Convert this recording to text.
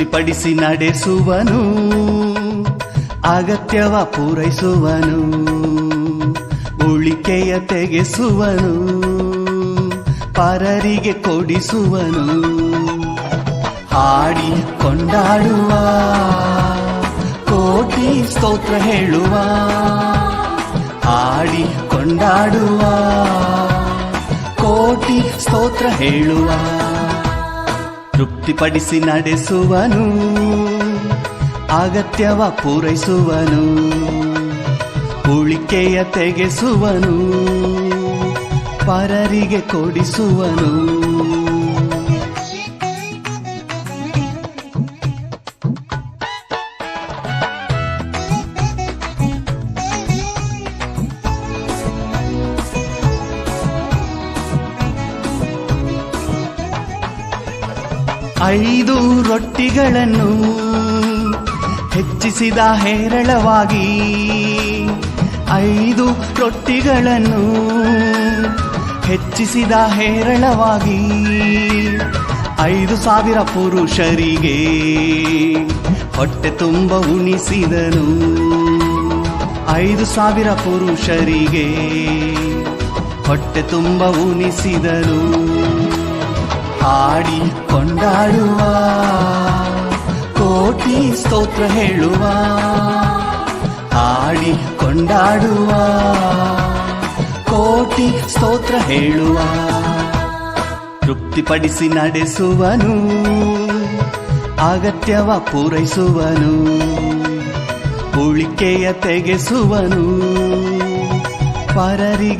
ತೃಪ್ತಿಪಡಿಸಿ ನಡೆಸುವನು, ಅಗತ್ಯವ ಪೂರೈಸುವನು, ಉಳಿಕೆಯ ತೆಗೆಸುವನು, ಪರರಿಗೆ ಕೊಡಿಸುವನು. ಹಾಡಿ ಕೊಂಡಾಡುವ, ಕೋಟಿ ಸ್ತೋತ್ರ ಹೇಳುವ, ಹಾಡಿ ಕೊಂಡಾಡುವ, ಕೋಟಿ ಸ್ತೋತ್ರ ಹೇಳುವ. ತೃಪ್ತಿಪಡಿಸಿ ನಡೆಸುವನು ಅಗತ್ಯವ ಪೂರೈಸುವನು ಉಳಿಕೆಯ ತೆಗೆಸುವನು ಪರರಿಗೆ ಕೊಡಿಸುವನು. ಐದು ರೊಟ್ಟಿಗಳನ್ನು ಹೆಚ್ಚಿಸಿದ ಹೇರಳವಾಗಿ ಐದು ರೊಟ್ಟಿಗಳನ್ನು ಹೆಚ್ಚಿಸಿದ ಹೇರಳವಾಗಿ ಐದು ಸಾವಿರ ಪುರುಷರಿಗೆ ಹೊಟ್ಟೆ ತುಂಬ ಉಣಿಸಿದನು. ಐದು ಸಾವಿರ ಪುರುಷರಿಗೆ ಹೊಟ್ಟೆ ತುಂಬ ಉಣಿಸಿದನು. ಹಾಡಿ ಕೊಂಡಾಡುವ, ಕೋಟಿ ಸ್ತೋತ್ರ ಹೇಳುವ, ಹಾಡಿ ಕೊಂಡಾಡುವ, ಕೋಟಿ ಸ್ತೋತ್ರ ಹೇಳುವ, ತೃಪ್ತಿಪಡಿಸಿ ನಡೆಸುವನು, ಅಗತ್ಯವ ಪೂರೈಸುವನು ಉಳಿಕೆಯ ತೆಗೆಸುವನು, ಪರರಿಗೆ